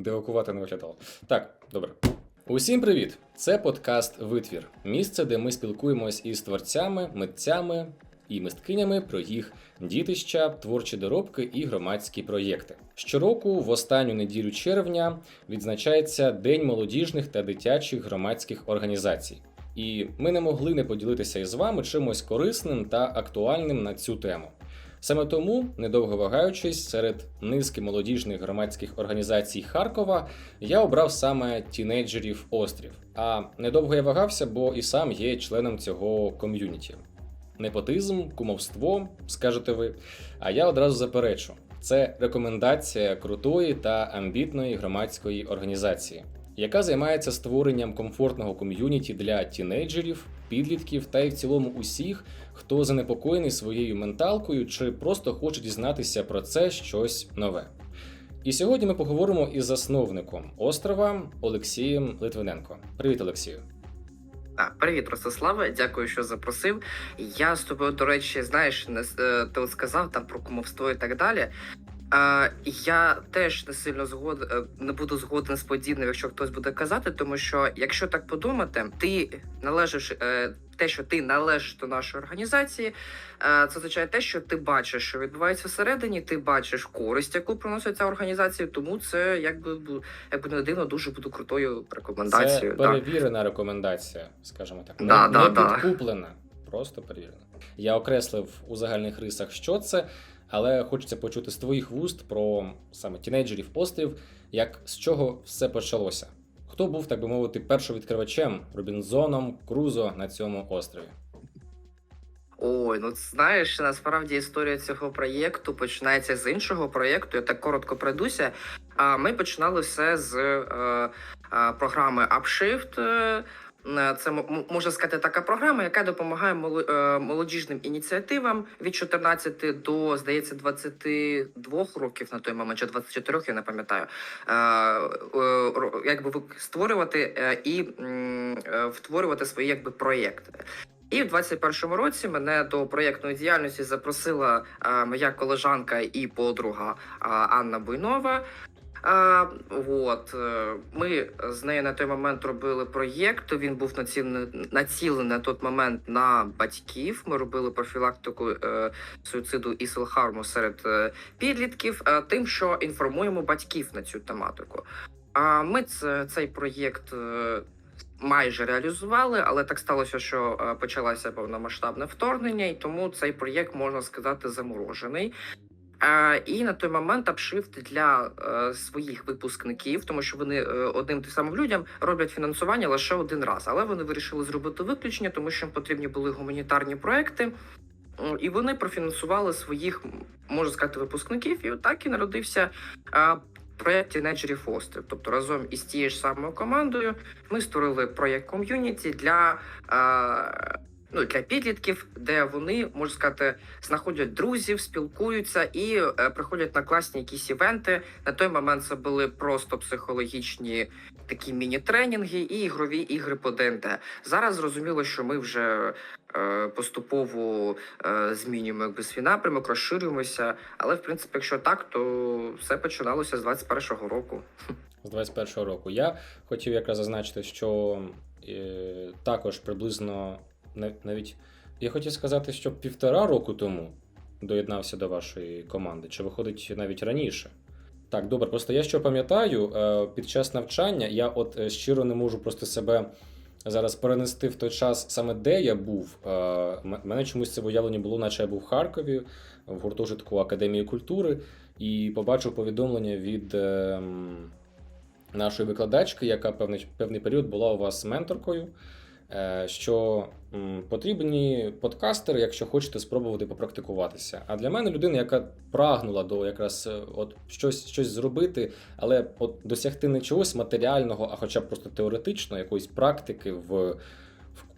Все. Не виглядало. Так, добре. Усім привіт! Це подкаст Витвір. Місце, де ми спілкуємось із творцями, митцями і мисткинями про їх дітища, творчі доробки і громадські проєкти. Щороку, в останню неділю червня, відзначається День молодіжних та дитячих громадських організацій. І ми не могли не поділитися із вами чимось корисним та актуальним на цю тему. Саме тому, недовго вагаючись, серед низки молодіжних громадських організацій Харкова я обрав саме тінейджерів Острів. А недовго я вагався, бо і сам є членом цього ком'юніті. Непотизм, кумовство, скажете ви. А я одразу заперечу: це рекомендація крутої та амбітної громадської організації, яка займається створенням комфортного ком'юніті для тінейджерів, підлітків та й в цілому усіх, хто занепокоєний своєю менталкою чи просто хоче дізнатися про це щось нове. І сьогодні ми поговоримо із засновником острова Олексієм Литвиненко. Привіт, Олексію. Привіт, Ростиславе, дякую, що запросив. Я з тобою, до речі, знаєш, не е, ти сказав там про кумовство і так далі. Е, я теж не сильно згод е, не буду згоден з подібним, якщо хтось буде казати, тому що якщо так подумати, ти належиш е, те, що ти належиш до нашої організації, е, це означає те, що ти бачиш, що відбувається всередині, ти бачиш користь, яку приносить ця організація. Тому це якби якби не дивно, дуже буде крутою Це рекомендацією. да. перевірена рекомендація, скажімо так. Да, не, да, не да. підкуплена, просто перевірена. Я окреслив у загальних рисах, що це, але хочеться почути з твоїх вуст про саме тінейджерів острів, як з чого все почалося. Хто був, так би мовити, першовідкривачем Робінзоном Крузо на цьому острові? Ой, ну знаєш, насправді історія цього проєкту починається з іншого проєкту. Я так коротко пройдуся. А ми починали все з е, е, програми Upshift. Е, Це можна сказати така програма, яка допомагає е, молодіжним ініціативам від 14 до, здається, 22 років на той момент, чи 24, я не пам'ятаю. е, Якби створювати і втворювати свої якби проєкти. І в 21-му році мене до проєктної діяльності запросила моя колежанка і подруга Анна Буйнова. Е, от, е, ми з нею на той момент робили проєкт. Він був націлений, націлений на той момент на батьків. Ми робили профілактику е, суїциду і селхарму серед е, підлітків, е, тим, що інформуємо батьків на цю тематику. А ми це, цей проєкт е, майже реалізували, але так сталося, що е, почалося повномасштабне вторгнення, і тому цей проєкт можна сказати заморожений. Е, і на той момент апшифт для е, своїх випускників, тому що вони е, одним тим самим людям роблять фінансування лише один раз, але вони вирішили зробити виключення, тому що їм потрібні були гуманітарні проекти. І вони профінансували своїх, можна сказати, випускників, і так і народився проєкт Тінейджерів Острів. Тобто разом із тією ж самою командою ми створили проєкт ком'юніті для, ну, для підлітків, де вони, можна сказати, знаходять друзів, спілкуються і е, приходять на класні якісь івенти. На той момент це були просто психологічні такі міні-тренінги і ігрові ігри по ДНД. Зараз зрозуміло, що ми вже е, поступово е, змінюємо якби свій напрямок, розширюємося. Але в принципі, якщо так, то все починалося з 21-го року. з 21-го року. Я хотів якраз зазначити, що е, також приблизно навіть я хотів сказати, що півтора року тому доєднався до вашої команди, чи виходить навіть раніше. Так, добре, просто я що пам'ятаю, е, під час навчання я от е, щиро не можу просто себе зараз перенести в той час, саме де я був. Е, Мене чомусь це уявлення було, наче я був в Харкові, в гуртожитку Академії культури, і побачив повідомлення від нашої викладачки, яка певний, певний період була у вас менторкою. Е, Що потрібні подкастери, якщо хочете спробувати попрактикуватися. А для мене людина, яка прагнула до якраз е, от щось, щось зробити, але от досягти не чогось матеріального, а хоча б просто теоретично, якоїсь практики в, в,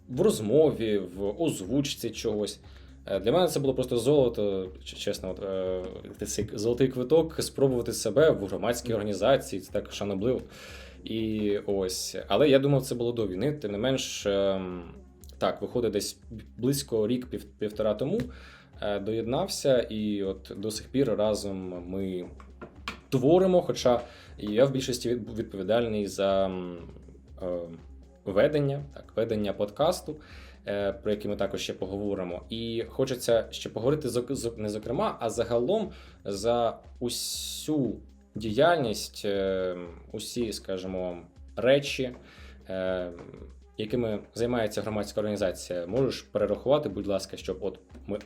в розмові, в озвучці чогось. Е, Для мене це було просто золото, чесно, от, е, цей золотий квиток спробувати себе в громадській організації, це так шанобливо. І ось. Але я думав, це було до війни. Тим не менш, ем, так, виходить десь близько рік пів, півтора тому. е, Доєднався, і от до сих пір разом ми творимо. Хоча я в більшості від- відповідальний за е, ведення, так, ведення подкасту, е, про який ми також ще поговоримо. І хочеться ще поговорити не зокрема, а загалом за усю діяльність, е, усі, скажімо, речі, е, якими займається громадська організація. Можеш перерахувати, будь ласка, щоб от ми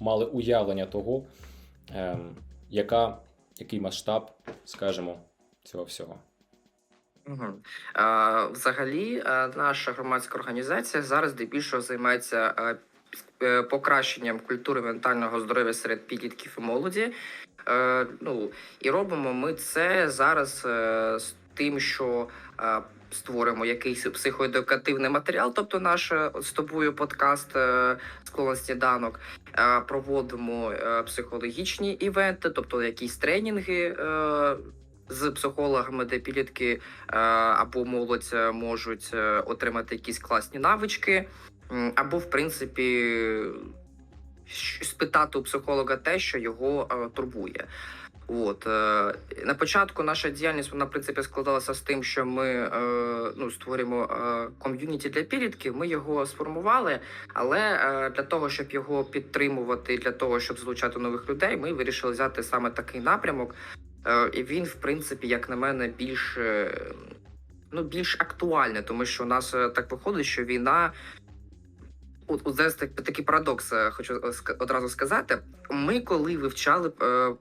мали уявлення того, е, яка, який масштаб, скажімо, цього всього. Угу. А, взагалі, наша громадська організація зараз здебільшого займається покращенням культури ментального здоров'я серед підлітків і молоді. Е, ну, і робимо ми це зараз е, з тим, що е, створимо якийсь психоедукативний матеріал, тобто наш е, з тобою подкаст е, «Склон сніданок. Е, проводимо е, психологічні івенти, тобто якісь тренінги. Е, з психологами, де підлітки е, або молодь е, можуть отримати якісь класні навички, або, в принципі, спитати у психолога те, що його е, турбує. От е, на початку наша діяльність вона в принципі складалася з тим, що ми е, ну створюємо ком'юніті для підлітків. Ми його сформували, але для того, щоб його підтримувати, для того, щоб залучати нових людей, ми вирішили взяти саме такий напрямок. І він, в принципі, як на мене, більш ну більш актуальний, тому що у нас так виходить, що війна. От, зараз так, такий парадокс, е, хочу е, одразу сказати. Ми, коли вивчали е,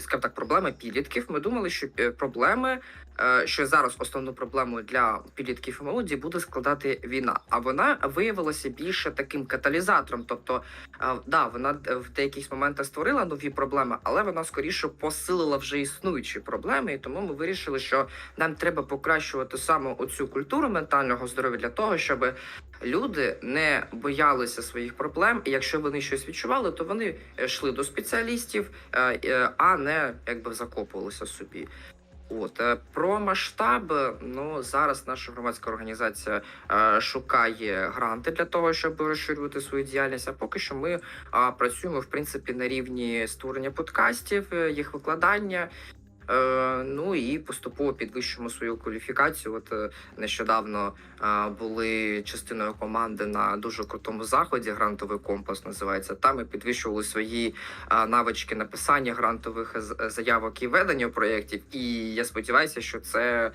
скажімо так, проблеми підлітків, ми думали, що проблеми, що зараз основну проблему для підлітків і молоді буде складати війна. А вона виявилася більше таким каталізатором. Тобто, да, вона в деяких моментах створила нові проблеми, але вона скоріше посилила вже існуючі проблеми. І тому ми вирішили, що нам треба покращувати саме оцю культуру ментального здоров'я для того, щоб люди не боялися своїх проблем, і якщо вони щось відчували, то вони е, йшли до спеціалістів, е, е, а не якби закопувалися собі. От е, про масштаби, ну зараз наша громадська організація е, шукає гранти для того, щоб розширювати свою діяльність. А поки що ми а, працюємо в принципі на рівні створення подкастів, е, їх викладання. Е, ну і поступово підвищуємо свою кваліфікацію. От е, нещодавно е, були частиною команди на дуже крутому заході. Грантовий компас називається. Там ми підвищували свої навички написання грантових заявок і ведення проєктів. І я сподіваюся, що це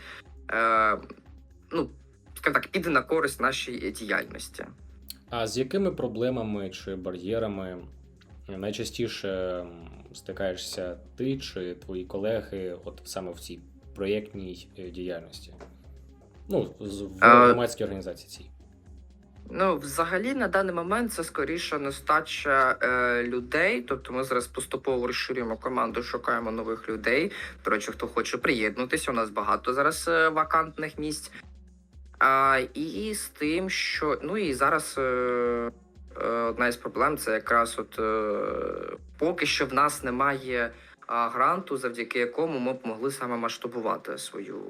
ну скажімо так піде на користь нашій діяльності. А з якими проблемами чи бар'єрами найчастіше стикаєшся ти чи твої колеги, от саме в цій проєктній е, діяльності? Ну, з- в громадській організації цій. Ну, взагалі, на даний момент це скоріше нестача е, людей. Тобто, ми зараз поступово розширюємо команду, шукаємо нових людей. До речі, хто хоче приєднутися, у нас багато зараз е, вакантних місць. А, і з тим, що ну і зараз е, одна із проблем це якраз от е, поки що в нас немає гранту, завдяки якому ми б могли саме масштабувати свою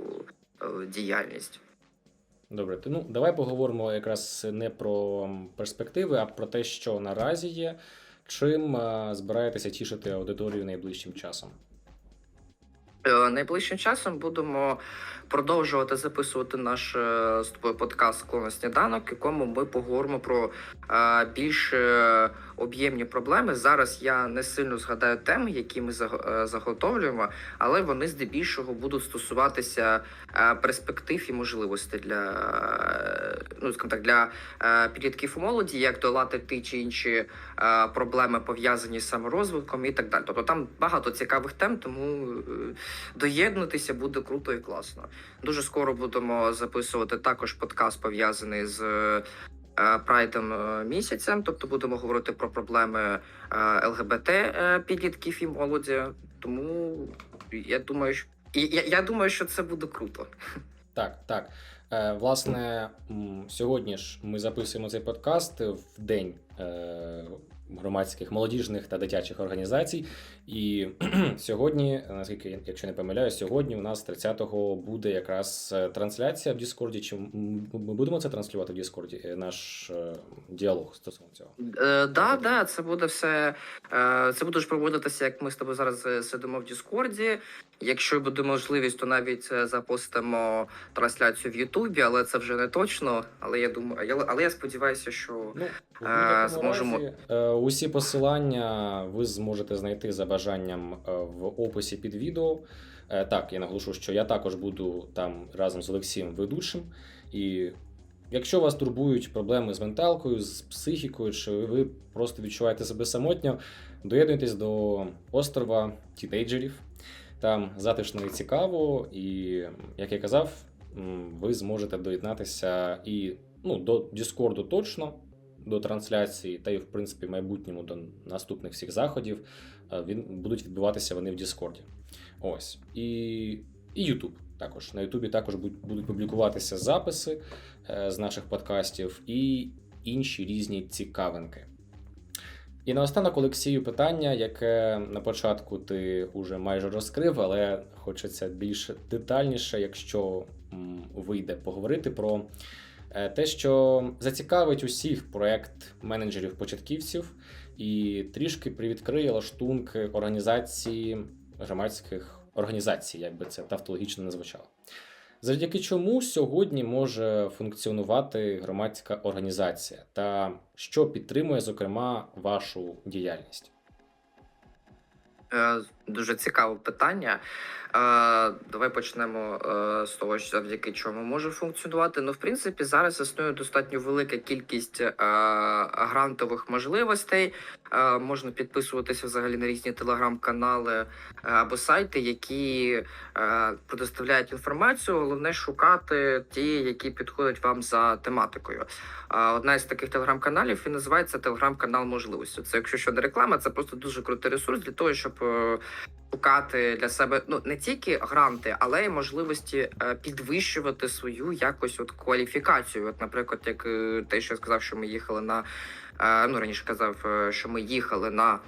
е, діяльність. Добре, то ну давай поговоримо якраз не про перспективи, а про те, що наразі є. Чим е, збираєтеся тішити аудиторію найближчим часом? Е, Найближчим часом будемо продовжувати записувати наш е, з тобою подкаст «Склонний сніданок, в якому ми поговоримо про е, більш об'ємні проблеми. Зараз я не сильно згадаю теми, які ми е, заготовлюємо, але вони здебільшого будуть стосуватися е, перспектив і можливостей для е, ну так для підлітків і молоді, як долати ті чи інші проблеми пов'язані з саморозвитком і так далі. Тобто там багато цікавих тем, тому доєднутися буде круто і класно. Дуже скоро будемо записувати також подкаст пов'язаний з. Е, Прайдом е, місяцем, тобто будемо говорити про проблеми е, ЛГБТ підлітків і молоді. Тому я думаю, що я, я думаю, що це буде круто. Так, так. Власне, сьогодні ж ми записуємо цей подкаст в день громадських молодіжних та дитячих організацій. І сьогодні, наскільки якщо не помиляюсь, сьогодні у нас 30-го буде якраз е, трансляція в Діскорді. Чи ми будемо це транслювати в Діскорді? е, Наш е, діалог стосовно цього. Е, да, да, це буде все. Е, це буде ж проводитися, як ми з тобою зараз е, сидимо в Діскорді. Якщо буде можливість, то навіть е, запустимо трансляцію в Ютубі, але це вже не точно. Але я думаю, але- але я сподіваюся, що Ну, Е, зможемо- разі, е, усі посилання ви зможете знайти за бажанням е, в описі під відео. Е, Так, я наголошу, що я також буду там разом з Олексієм ведучим. І якщо вас турбують проблеми з менталкою, з психікою, чи ви просто відчуваєте себе самотньо, доєднуйтесь до острова тінейджерів. Там затишно і цікаво, і як я казав, ви зможете доєднатися і ну, до Діскорду точно, до трансляції, та й в принципі майбутньому до наступних всіх заходів е, він будуть відбуватися вони в Діскорді. Ось. І, і YouTube також. На Ютубі також будуть, публікуватися записи е, з наших подкастів і інші різні цікавинки. І наостанок Олексію питання, яке на початку ти уже майже розкрив, але хочеться більш детальніше, якщо вийде поговорити про те, що зацікавить усіх проект менеджерів-початківців і трішки привідкриє лаштунки організації громадських організацій, як би це тавтологічно не звучало. Завдяки чому сьогодні може функціонувати громадська організація, та що підтримує, зокрема, вашу діяльність? Дуже цікаве питання. Е, Давай почнемо е, з того, що завдяки чому може функціонувати. Ну, в принципі, зараз існує достатньо велика кількість е, грантових можливостей. Можна підписуватися взагалі на різні телеграм-канали або сайти, які предоставляють інформацію. Головне шукати ті, які підходять вам за тематикою. Одна із таких телеграм-каналів він називається телеграм-канал можливості. Це якщо що не реклама, це просто дуже крутий ресурс для того, щоб шукати для себе ну не тільки гранти, але й можливості е, підвищувати свою якось от кваліфікацію. От, наприклад, як е, те, що я сказав, що ми їхали на. е, Ну, раніше казав, що ми їхали на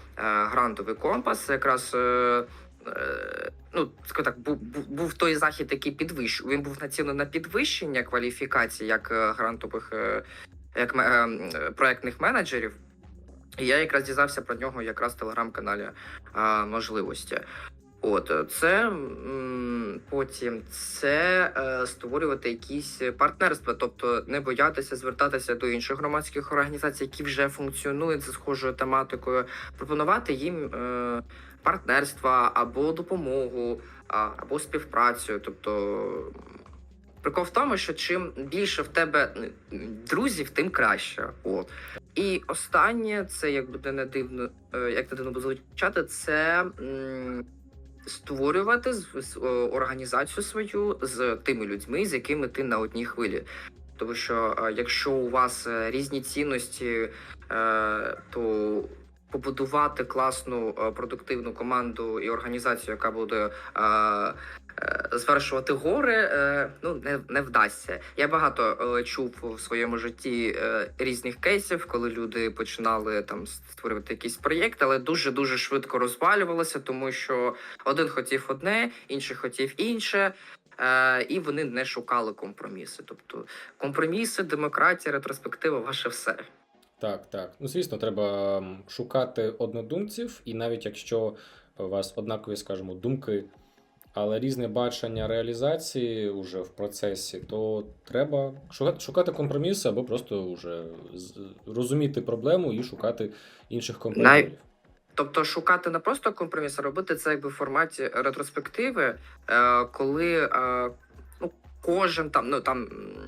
грантовий компас. Якраз ну, так, був, був, той захід, який підвищив. Він був націлений на підвищення кваліфікації як грантових, як е, е, проектних менеджерів. Я якраз дізнався про нього якраз в телеграм-каналі а, можливості. От е, це потім це е, створювати якісь партнерства, тобто не боятися звертатися до інших громадських організацій, які вже функціонують за схожою тематикою, пропонувати їм е, партнерства або допомогу, або співпрацю. Тобто прикол в тому, що чим більше в тебе друзів, тим краще. От. І останнє, це як буде не дивно, е, як не дивно буде звучати, це створювати організацію свою з тими людьми, з якими ти на одній хвилі. Тому що е, якщо у вас е, різні цінності, то побудувати класну е, продуктивну команду і організацію, яка буде е, е, звершувати гори, ну не, не вдасться. Я багато чув у своєму житті різних кейсів, коли люди починали там створювати якісь проєкти, але дуже дуже швидко розвалювалося, тому що один хотів одне, інший хотів інше. І вони не шукали компроміси. Тобто компроміси, демократія, ретроспектива, ваше все. Так, так. Ну, звісно, треба шукати однодумців, і навіть якщо у вас однакові, скажімо, думки, але різне бачення реалізації уже в процесі, то треба шукати, компроміси або просто вже розуміти проблему і шукати інших компромісів. Тобто шукати не просто компроміс, а робити це якби в форматі ретроспективи, е, коли е, кожен там, ну там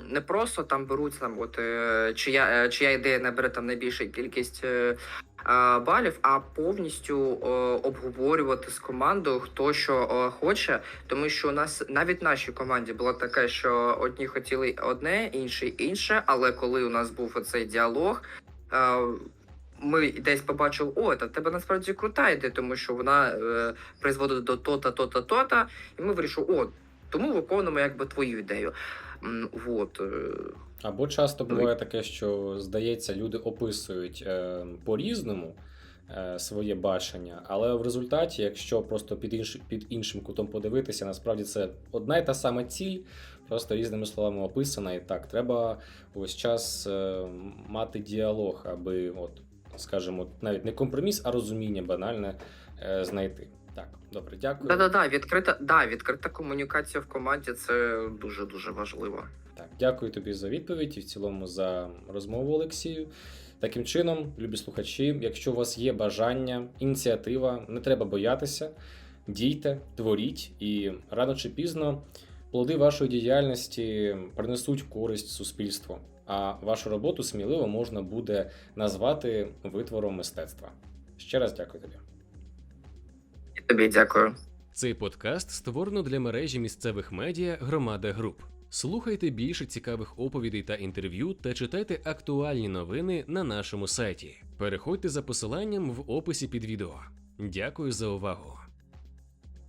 не просто там беруть там, от е, чия, е, чия ідея набере там найбільшу кількість. е, Балів, а повністю обговорювати з командою, хто що хоче, тому що у нас навіть в нашій команді було таке, що одні хотіли одне, інші інше. Але коли у нас був оцей діалог, ми десь побачили, о, та тебе насправді крута ідея, тому що вона е, призводить до то-та, то-та, то-та. І ми вирішили, о, Тому виконуємо якби твою ідею. М, Вот. е, Або часто Ну, буває таке, що здається, люди описують е, по-різному е, своє бачення, але в результаті, якщо просто під, інш, під іншим кутом подивитися, насправді це одна й та сама ціль, просто різними словами описана. І так, треба ось час е, мати діалог, аби, от, скажімо, навіть не компроміс, а розуміння банальне е, знайти. Так, добре, дякую. Да-да-да, відкрита, да, відкрита комунікація в команді це дуже дуже важливо. Так, дякую тобі за відповідь і в цілому за розмову, Олексію. Таким чином, любі слухачі, якщо у вас є бажання, ініціатива, не треба боятися, дійте, творіть, і рано чи пізно плоди вашої діяльності принесуть користь суспільству, а вашу роботу сміливо можна буде назвати витвором мистецтва. Ще раз дякую тобі. Тобі дякую. Цей подкаст створено для мережі місцевих медіа Громада Груп. Слухайте більше цікавих оповідей та інтерв'ю та читайте актуальні новини на нашому сайті. Переходьте за посиланням в описі під відео. Дякую за увагу!